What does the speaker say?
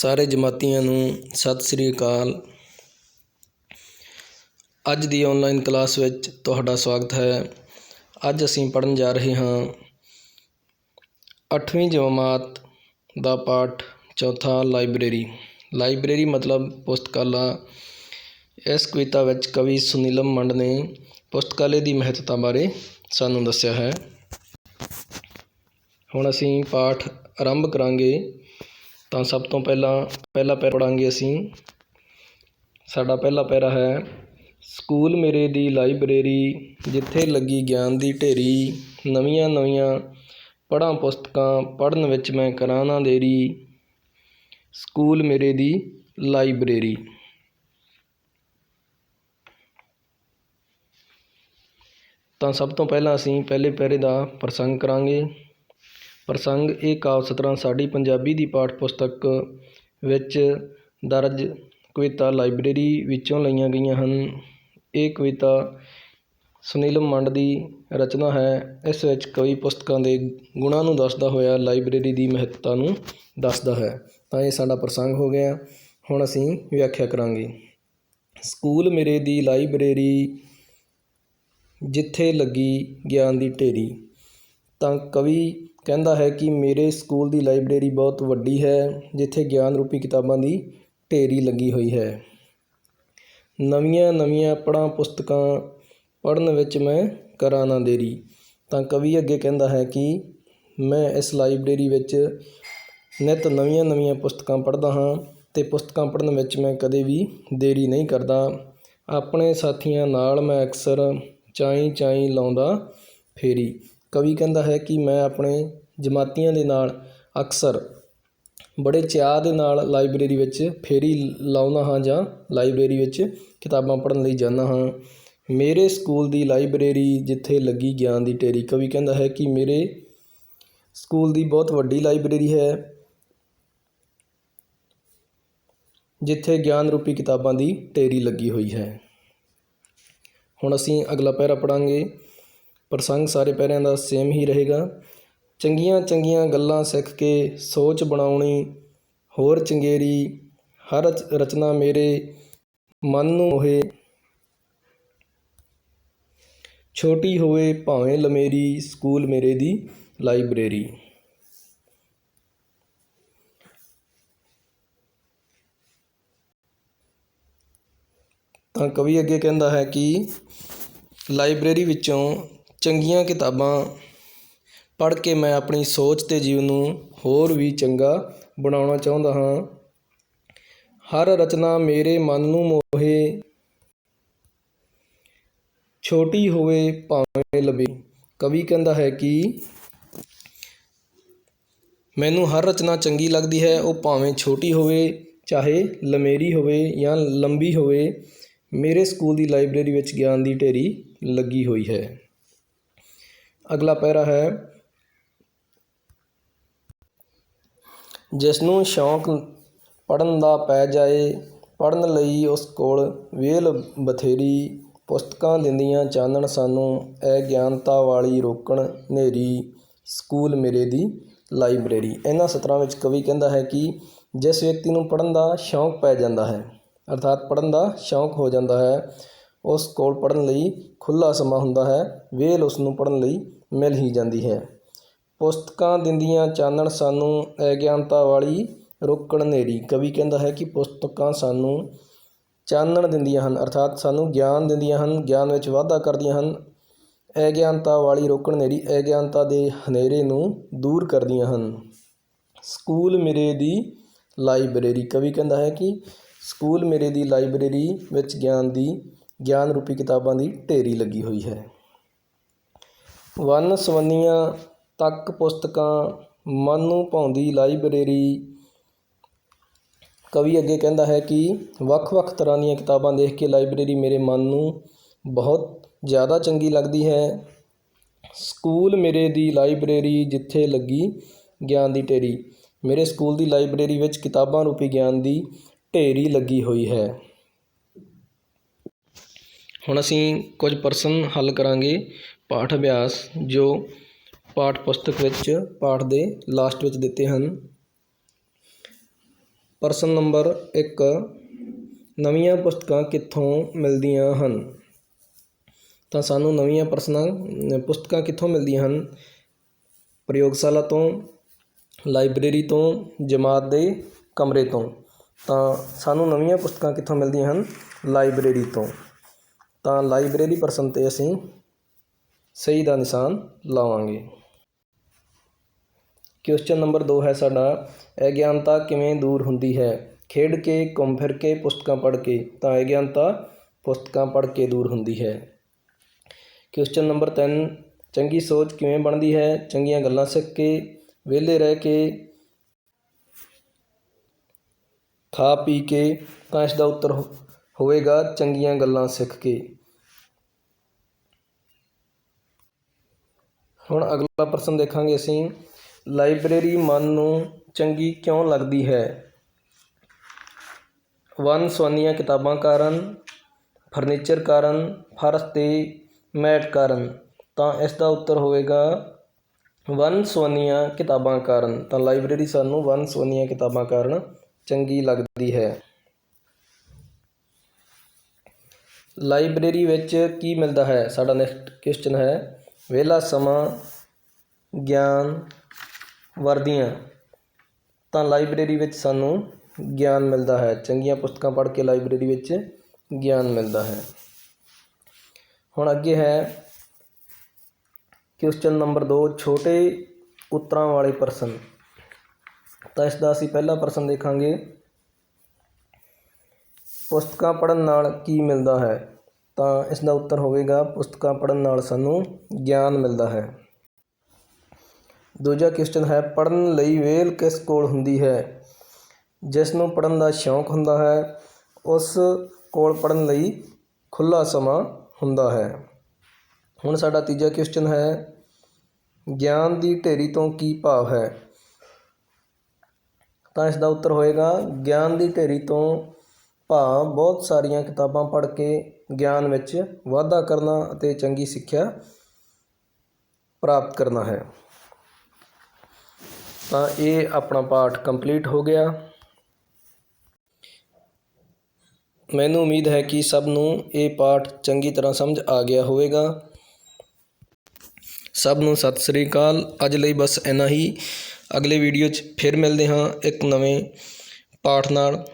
ਸਾਰੇ ਜਮਾਤੀਆਂ ਨੂੰ ਸਤਿ ਸ੍ਰੀ ਅਕਾਲ। ਅੱਜ ਦੀ ਔਨਲਾਈਨ ਕਲਾਸ ਵਿੱਚ ਤੁਹਾਡਾ ਸਵਾਗਤ ਹੈ। ਅੱਜ ਅਸੀਂ ਪੜ੍ਹਨ ਜਾ ਰਹੇ ਹਾਂ 8ਵੀਂ ਜਮਾਤ ਦਾ ਪਾਠ, ਚੌਥਾ ਲਾਇਬ੍ਰੇਰੀ। ਲਾਇਬ੍ਰੇਰੀ ਮਤਲਬ ਪੁਸਤਕਾਲਾ। ਇਸ ਕਵਿਤਾ ਵਿੱਚ ਕਵੀ ਸੁਨੀਲਮ ਮੰਡ ਨੇ ਪੁਸਤਕਾਲੇ ਦੀ ਮਹੱਤਤਾ ਬਾਰੇ ਸਾਨੂੰ ਦੱਸਿਆ ਹੈ। ਹੁਣ ਅਸੀਂ ਪਾਠ ਆਰੰਭ ਕਰਾਂਗੇ। ਤਾਂ ਸਭ ਤੋਂ ਪਹਿਲਾਂ, ਪਹਿਲਾ ਪੈਰਾ ਪੜ੍ਹਾਂਗੇ ਅਸੀਂ। ਸਾਡਾ ਪਹਿਲਾ ਪੈਰਾ ਹੈ ਸਕੂਲ ਮੇਰੇ ਦੀ ਲਾਇਬ੍ਰੇਰੀ, ਜਿੱਥੇ ਲੱਗੀ ਗਿਆਨ ਦੀ ਢੇਰੀ। ਨਵੀਆਂ ਨਵੀਆਂ ਪੜ੍ਹਾਂ ਪੁਸਤਕਾਂ ਪੜ੍ਹਨ ਵਿੱਚ ਮੈਂ ਕਰਾਂ ਨਾ ਦੇਰੀ। ਸਕੂਲ ਮੇਰੇ ਦੀ ਲਾਇਬ੍ਰੇਰੀ। ਤਾਂ ਸਭ ਤੋਂ ਪਹਿਲਾਂ ਅਸੀਂ ਪਹਿਲੇ ਪੈਰੇ ਦਾ ਪ੍ਰਸੰਗ ਕਰਾਂਗੇ। ਪ੍ਰਸੰਗ ਇਹ ਕਾਵਿ ਸਤਰਾਂ ਸਾਡੀ ਪੰਜਾਬੀ ਦੀ ਪਾਠ ਪੁਸਤਕ ਵਿੱਚ ਦਰਜ ਕਵਿਤਾ ਲਾਇਬ੍ਰੇਰੀ ਵਿੱਚੋਂ ਲਈਆਂ ਗਈਆਂ ਹਨ। ਇਹ ਕਵਿਤਾ ਸੁਨੀਲਮ ਮੰਡ ਦੀ ਰਚਨਾ ਹੈ। ਇਸ ਵਿੱਚ ਕਵੀ ਪੁਸਤਕਾਂ ਦੇ ਗੁਣਾਂ ਨੂੰ ਦੱਸਦਾ ਹੋਇਆ ਲਾਇਬ੍ਰੇਰੀ ਦੀ ਮਹੱਤਤਾ ਨੂੰ ਦੱਸਦਾ ਹੈ। ਤਾਂ ਇਹ ਸਾਡਾ ਪ੍ਰਸੰਗ ਹੋ ਗਿਆ। ਹੁਣ ਅਸੀਂ ਵਿਆਖਿਆ ਕਰਾਂਗੇ। ਸਕੂਲ ਮੇਰੇ ਦੀ ਲਾਇਬ੍ਰੇਰੀ ਜਿੱਥੇ ਲੱਗੀ ਗਿਆਨ ਦੀ ਢੇਰੀ, ਤਾਂ ਕਵੀ ਕਹਿੰਦਾ ਹੈ ਕਿ ਮੇਰੇ ਸਕੂਲ ਦੀ ਲਾਇਬ੍ਰੇਰੀ ਬਹੁਤ ਵੱਡੀ ਹੈ, ਜਿੱਥੇ ਗਿਆਨ ਰੂਪੀ ਕਿਤਾਬਾਂ ਦੀ ਢੇਰੀ ਲੱਗੀ ਹੋਈ ਹੈ। ਨਵੀਆਂ ਨਵੀਆਂ ਪੜ੍ਹਾਂ ਪੁਸਤਕਾਂ ਪੜ੍ਹਨ ਵਿੱਚ ਮੈਂ ਕਰਾਂ ਨਾ ਦੇਰੀ। ਤਾਂ ਕਵੀ ਅੱਗੇ ਕਹਿੰਦਾ ਹੈ ਕਿ ਮੈਂ ਇਸ ਲਾਇਬ੍ਰੇਰੀ ਵਿੱਚ ਨਿਤ ਨਵੀਆਂ ਨਵੀਆਂ ਪੁਸਤਕਾਂ ਪੜ੍ਹਦਾ ਹਾਂ ਅਤੇ ਪੁਸਤਕਾਂ ਪੜ੍ਹਨ ਵਿੱਚ ਮੈਂ ਕਦੇ ਵੀ ਦੇਰੀ ਨਹੀਂ ਕਰਦਾ। ਆਪਣੇ ਸਾਥੀਆਂ ਨਾਲ ਮੈਂ ਅਕਸਰ ਚਾਈਂ ਚਾਈਂ ਲਾਉਂਦਾ ਫੇਰੀ। ਕਵੀ ਕਹਿੰਦਾ ਹੈ ਕਿ ਮੈਂ ਆਪਣੇ ਜਮਾਤੀਆਂ ਦੇ ਨਾਲ ਅਕਸਰ ਬੜੇ ਚਾਅ ਦੇ ਨਾਲ ਲਾਇਬ੍ਰੇਰੀ ਵਿੱਚ ਫੇਰੀ ਲਾਉਂਦਾ ਹਾਂ ਜਾਂ ਲਾਇਬ੍ਰੇਰੀ ਵਿੱਚ ਕਿਤਾਬਾਂ ਪੜ੍ਹਨ ਲਈ ਜਾਂਦਾ ਹਾਂ। ਮੇਰੇ ਸਕੂਲ ਦੀ ਲਾਇਬ੍ਰੇਰੀ ਜਿੱਥੇ ਲੱਗੀ ਗਿਆਨ ਦੀ ਢੇਰੀ, ਕਵੀ ਕਹਿੰਦਾ ਹੈ ਕਿ ਮੇਰੇ ਸਕੂਲ ਦੀ ਬਹੁਤ ਵੱਡੀ ਲਾਇਬ੍ਰੇਰੀ ਹੈ, ਜਿੱਥੇ ਗਿਆਨ ਰੂਪੀ ਕਿਤਾਬਾਂ ਦੀ ਢੇਰੀ ਲੱਗੀ ਹੋਈ ਹੈ। ਹੁਣ ਅਸੀਂ ਅਗਲਾ ਪੈਰਾ ਪੜਾਂਗੇ ਪ੍ਰਸੰਗ ਸਾਰੇ ਪਹਿਰਿਆਂ ਦਾ ਸੇਮ ਹੀ ਰਹੇਗਾ। ਚੰਗੀਆਂ ਚੰਗੀਆਂ ਗੱਲਾਂ ਸਿੱਖ ਕੇ ਸੋਚ ਬਣਾਉਣੀ, ਹੋਰ ਚੰਗੇਰੀ, ਹਰ ਰਚਨਾ ਮੇਰੇ ਮਨ ਨੂੰ ਹੋਏ ਛੋਟੀ ਹੋਵੇ ਭਾਵੇਂ ਲਮੇਰੀ, ਸਕੂਲ ਮੇਰੇ ਦੀ ਲਾਇਬ੍ਰੇਰੀ। ਤਾਂ ਕਵੀ ਅੱਗੇ ਕਹਿੰਦਾ ਹੈ ਕਿ ਲਾਇਬ੍ਰੇਰੀ ਵਿੱਚੋਂ ਚੰਗੀਆਂ ਕਿਤਾਬਾਂ ਪੜ੍ਹ ਕੇ ਮੈਂ ਆਪਣੀ ਸੋਚ ਅਤੇ ਜੀਵਨ ਨੂੰ ਹੋਰ ਵੀ ਚੰਗਾ ਬਣਾਉਣਾ ਚਾਹੁੰਦਾ ਹਾਂ। ਹਰ ਰਚਨਾ ਮੇਰੇ ਮਨ ਨੂੰ ਮੋਹੇ। ਛੋਟੀ ਹੋਵੇ ਭਾਵੇਂ ਲੰਬੀ। ਕਵੀ ਕਹਿੰਦਾ ਹੈ ਕਿ ਮੈਨੂੰ ਹਰ ਰਚਨਾ ਚੰਗੀ ਲੱਗਦੀ ਹੈ, ਉਹ ਭਾਵੇਂ ਛੋਟੀ ਹੋਵੇ, ਚਾਹੇ ਲੰਮੇਰੀ ਹੋਵੇ ਜਾਂ ਲੰਬੀ ਹੋਵੇ। ਮੇਰੇ ਸਕੂਲ ਦੀ ਲਾਇਬ੍ਰੇਰੀ ਵਿੱਚ ਗਿਆਨ ਦੀ ਢੇਰੀ ਲੱਗੀ ਹੋਈ ਹੈ। ਅਗਲਾ ਪੈਰਾ ਹੈ ਜਿਸ ਨੂੰ ਸ਼ੌਂਕ ਪੜ੍ਹਨ ਦਾ ਪੈ ਜਾਏ, ਪੜ੍ਹਨ ਲਈ ਉਸ ਕੋਲ ਵੇਲ ਬਥੇਰੀ ਪੁਸਤਕਾਂ ਦਿੰਦੀਆਂ ਚਾਨਣ ਸਾਨੂੰ ਅਗਿਆਨਤਾ ਵਾਲੀ ਰੋਕਣ ਹਨੇਰੀ ਸਕੂਲ ਮੇਰੇ ਦੀ ਲਾਇਬ੍ਰੇਰੀ। ਇਹਨਾਂ ਸਤਰਾਂ ਵਿੱਚ ਕਵੀ ਕਹਿੰਦਾ ਹੈ ਕਿ ਜਿਸ ਵਿਅਕਤੀ ਨੂੰ ਪੜ੍ਹਨ ਦਾ ਸ਼ੌਂਕ ਪੈ ਜਾਂਦਾ ਹੈ, ਅਰਥਾਤ ਪੜ੍ਹਨ ਦਾ ਸ਼ੌਂਕ ਹੋ ਜਾਂਦਾ ਹੈ ਉਸ ਕੋਲ ਪੜ੍ਹਨ ਲਈ ਖੁੱਲ੍ਹਾ ਸਮਾਂ ਹੁੰਦਾ ਹੈ, ਵੇਲ ਉਸ ਨੂੰ ਪੜ੍ਹਨ ਲਈ ਮਿਲ ਹੀ ਜਾਂਦੀ ਹੈ। ਪੁਸਤਕਾਂ ਦਿੰਦੀਆਂ ਚਾਨਣ ਸਾਨੂੰ ਅਗਿਆਨਤਾ ਵਾਲੀ ਰੋਕਣ ਹਨੇਰੀ ਕਵੀ ਕਹਿੰਦਾ ਹੈ ਕਿ ਪੁਸਤਕਾਂ ਸਾਨੂੰ ਚਾਨਣ ਦਿੰਦੀਆਂ ਹਨ, ਅਰਥਾਤ ਸਾਨੂੰ ਗਿਆਨ ਦਿੰਦੀਆਂ ਹਨ, ਗਿਆਨ ਵਿੱਚ ਵਾਧਾ ਕਰਦੀਆਂ ਹਨ। ਅਗਿਆਨਤਾ ਵਾਲੀ ਰੋਕਣ ਹਨੇਰੀ ਅਗਿਆਨਤਾ ਦੇ ਹਨੇਰੇ ਨੂੰ ਦੂਰ ਕਰਦੀਆਂ ਹਨ। ਸਕੂਲ ਮੇਰੇ ਦੀ ਲਾਇਬ੍ਰੇਰੀ। ਕਵੀ ਕਹਿੰਦਾ ਹੈ ਕਿ ਸਕੂਲ ਮੇਰੇ ਦੀ ਲਾਇਬ੍ਰੇਰੀ ਵਿੱਚ ਗਿਆਨ ਦੀ ਗਿਆਨ ਰੂਪੀ ਕਿਤਾਬਾਂ ਦੀ ਢੇਰੀ ਲੱਗੀ ਹੋਈ ਹੈ। ਵੰਨ ਸਵੰਨੀਆਂ ਤੱਕ ਪੁਸਤਕਾਂ, ਮਨ ਨੂੰ ਭਾਉਂਦੀ ਲਾਇਬ੍ਰੇਰੀ। ਕਵੀ ਅੱਗੇ ਕਹਿੰਦਾ ਹੈ ਕਿ ਵੱਖ-ਵੱਖ ਤਰ੍ਹਾਂ ਦੀਆਂ ਕਿਤਾਬਾਂ ਦੇਖ ਕੇ ਲਾਇਬ੍ਰੇਰੀ ਮੇਰੇ ਮਨ ਨੂੰ ਬਹੁਤ ਜ਼ਿਆਦਾ ਚੰਗੀ ਲੱਗਦੀ ਹੈ। ਸਕੂਲ ਮੇਰੇ ਦੀ ਲਾਇਬ੍ਰੇਰੀ ਜਿੱਥੇ ਲੱਗੀ ਗਿਆਨ ਦੀ ਢੇਰੀ। ਮੇਰੇ ਸਕੂਲ ਦੀ ਲਾਇਬ੍ਰੇਰੀ ਵਿੱਚ ਕਿਤਾਬਾਂ ਰੂਪੀ ਗਿਆਨ ਦੀ ਢੇਰੀ ਲੱਗੀ ਹੋਈ ਹੈ। ਹੁਣ ਅਸੀਂ ਕੁਝ ਪ੍ਰਸ਼ਨ ਹੱਲ ਕਰਾਂਗੇ ਪਾਠ ਅਭਿਆਸ, ਜੋ ਪਾਠ ਪੁਸਤਕ ਵਿੱਚ, ਪਾਠ ਦੇ ਲਾਸਟ ਵਿੱਚ ਦਿੱਤੇ ਹਨ। ਪ੍ਰਸ਼ਨ ਨੰਬਰ 1 ਨਵੀਆਂ ਪੁਸਤਕਾਂ ਕਿੱਥੋਂ ਮਿਲਦੀਆਂ ਹਨ? ਤਾਂ ਸਾਨੂੰ ਨਵੀਆਂ ਪ੍ਰਸ਼ਨਾਂ, ਪੁਸਤਕਾਂ ਕਿੱਥੋਂ ਮਿਲਦੀਆਂ ਹਨ? ਪ੍ਰਯੋਗਸ਼ਾਲਾ ਤੋਂ, ਲਾਇਬ੍ਰੇਰੀ ਤੋਂ, ਜਮਾਤ ਦੇ ਕਮਰੇ ਤੋਂ। ਤਾਂ ਸਾਨੂੰ ਨਵੀਆਂ ਪੁਸਤਕਾਂ ਕਿੱਥੋਂ ਮਿਲਦੀਆਂ ਹਨ? ਲਾਇਬ੍ਰੇਰੀ ਤੋਂ। ਤਾਂ ਲਾਇਬ੍ਰੇਰੀ ਪਰਸਨ 'ਤੇ ਅਸੀਂ ਸਹੀ ਦਾ ਨਿਸ਼ਾਨ ਲਾਵਾਂਗੇ। ਕੁਐਸਚਨ ਨੰਬਰ 2 ਹੈ ਸਾਡਾ ਅਗਿਆਨਤਾ ਕਿਵੇਂ ਦੂਰ ਹੁੰਦੀ ਹੈ? ਖੇਡ ਕੇ, ਘੁੰਮ ਫਿਰ ਕੇ, ਪੁਸਤਕਾਂ ਪੜ੍ਹ ਕੇ, ਤਾਂ ਅਗਿਆਨਤਾ ਪੁਸਤਕਾਂ ਪੜ੍ਹ ਕੇ ਦੂਰ ਹੁੰਦੀ ਹੈ। ਕੁਐਸਚਨ ਨੰਬਰ 3 ਚੰਗੀ ਸੋਚ ਕਿਵੇਂ ਬਣਦੀ ਹੈ? ਚੰਗੀਆਂ ਗੱਲਾਂ ਸਿੱਖ ਕੇ, ਵਿਹਲੇ ਰਹਿ ਕੇ, ਖਾ ਪੀ ਕੇ, ਤਾਂ ਇਸ ਦਾ ਉੱਤਰ ਹੋ- ਹੋਵੇਗਾ ਚੰਗੀਆਂ ਗੱਲਾਂ ਸਿੱਖ ਕੇ। ਹੁਣ ਅਗਲਾ ਪ੍ਰਸ਼ਨ ਦੇਖਾਂਗੇ ਅਸੀਂ। ਲਾਇਬ੍ਰੇਰੀ ਮਨ ਨੂੰ ਚੰਗੀ ਕਿਉਂ ਲੱਗਦੀ ਹੈ? ਵਨ ਸਵੰਨੀਆਂ ਕਿਤਾਬਾਂ ਕਾਰਨ, ਫਰਨੀਚਰ ਕਾਰਨ, ਫਰਸ਼ ਤੇ ਮੈਟ ਕਾਰਨ। ਤਾਂ ਇਸ ਦਾ ਉੱਤਰ ਹੋਵੇਗਾ ਵਨ ਸਵੰਨੀਆਂ ਕਿਤਾਬਾਂ ਕਾਰਨ। ਤਾਂ ਲਾਇਬ੍ਰੇਰੀ ਸਾਨੂੰ ਵਨ ਸਵੰਨੀਆਂ ਕਿਤਾਬਾਂ ਕਾਰਨ ਚੰਗੀ ਲੱਗਦੀ ਹੈ। ਲਾਇਬ੍ਰੇਰੀ ਵਿੱਚ ਕੀ ਮਿਲਦਾ ਹੈ? ਸਾਡਾ ਨੈਕਸਟ ਕੁਐਸਚਨ ਹੈ, ਵਿਹਲਾ ਸਮਾਂ ਗਿਆਨ ਵਰਦੀਆਂ। ਤਾਂ ਲਾਇਬ੍ਰੇਰੀ ਵਿੱਚ ਸਾਨੂੰ ਗਿਆਨ ਮਿਲਦਾ ਹੈ। ਚੰਗੀਆਂ ਪੁਸਤਕਾਂ ਪੜ੍ਹ ਕੇ ਲਾਇਬ੍ਰੇਰੀ ਵਿੱਚ ਗਿਆਨ ਮਿਲਦਾ ਹੈ। ਹੁਣ ਅੱਗੇ ਹੈ ਕੁਐਸਚਨ ਨੰਬਰ 2 ਛੋਟੇ ਉੱਤਰਾਂ ਵਾਲੇ ਪ੍ਰਸ਼ਨ। ਤਾਂ ਇਸ ਦਾ ਅਸੀਂ ਪਹਿਲਾ ਪ੍ਰਸ਼ਨ ਦੇਖਾਂਗੇ। ਪੁਸਤਕਾਂ ਪੜ੍ਹਨ ਨਾਲ ਕੀ ਮਿਲਦਾ ਹੈ? ਤਾਂ ਇਸ ਦਾ ਉੱਤਰ ਹੋਵੇਗਾ, ਪੁਸਤਕਾਂ ਪੜ੍ਹਨ ਨਾਲ ਸਾਨੂੰ ਗਿਆਨ ਮਿਲਦਾ ਹੈ। ਦੂਜਾ ਕੁਐਸਚਨ ਹੈ, ਪੜ੍ਹਨ ਲਈ ਵੇਲ ਕਿਸ ਕੋਲ ਹੁੰਦੀ ਹੈ? ਜਿਸ ਨੂੰ ਪੜ੍ਹਨ ਦਾ ਸ਼ੌਂਕ ਹੁੰਦਾ ਹੈ, ਉਸ ਕੋਲ ਪੜ੍ਹਨ ਲਈ ਖੁੱਲ੍ਹਾ ਸਮਾਂ ਹੁੰਦਾ ਹੈ। ਹੁਣ ਸਾਡਾ ਤੀਜਾ ਕੁਐਸਚਨ ਹੈ, ਗਿਆਨ ਦੀ ਢੇਰੀ ਤੋਂ ਕੀ ਭਾਵ ਹੈ? ਤਾਂ ਇਸ ਦਾ ਉੱਤਰ ਹੋਏਗਾ ਗਿਆਨ ਦੀ ਢੇਰੀ ਤੋਂ ਭਾਵ ਬਹੁਤ ਸਾਰੀਆਂ ਕਿਤਾਬਾਂ ਪੜ੍ਹ ਕੇ ਗਿਆਨ ਵਿੱਚ ਵਾਧਾ ਕਰਨਾ ਅਤੇ ਚੰਗੀ ਸਿੱਖਿਆ ਪ੍ਰਾਪਤ ਕਰਨਾ ਹੈ। ਤਾਂ ਇਹ ਆਪਣਾ ਪਾਠ ਕੰਪਲੀਟ ਹੋ ਗਿਆ। ਮੈਨੂੰ ਉਮੀਦ ਹੈ ਕਿ ਸਭ ਨੂੰ ਇਹ ਪਾਠ ਚੰਗੀ ਤਰ੍ਹਾਂ ਸਮਝ ਆ ਗਿਆ ਹੋਵੇਗਾ। ਸਭ ਨੂੰ ਸਤਿ ਸ੍ਰੀ ਅਕਾਲ। ਅੱਜ ਲਈ ਬਸ ਇੰਨਾ ਹੀ। ਅਗਲੇ ਵੀਡੀਓ 'ਚ ਫਿਰ ਮਿਲਦੇ ਹਾਂ ਇੱਕ ਨਵੇਂ ਪਾਠ ਨਾਲ।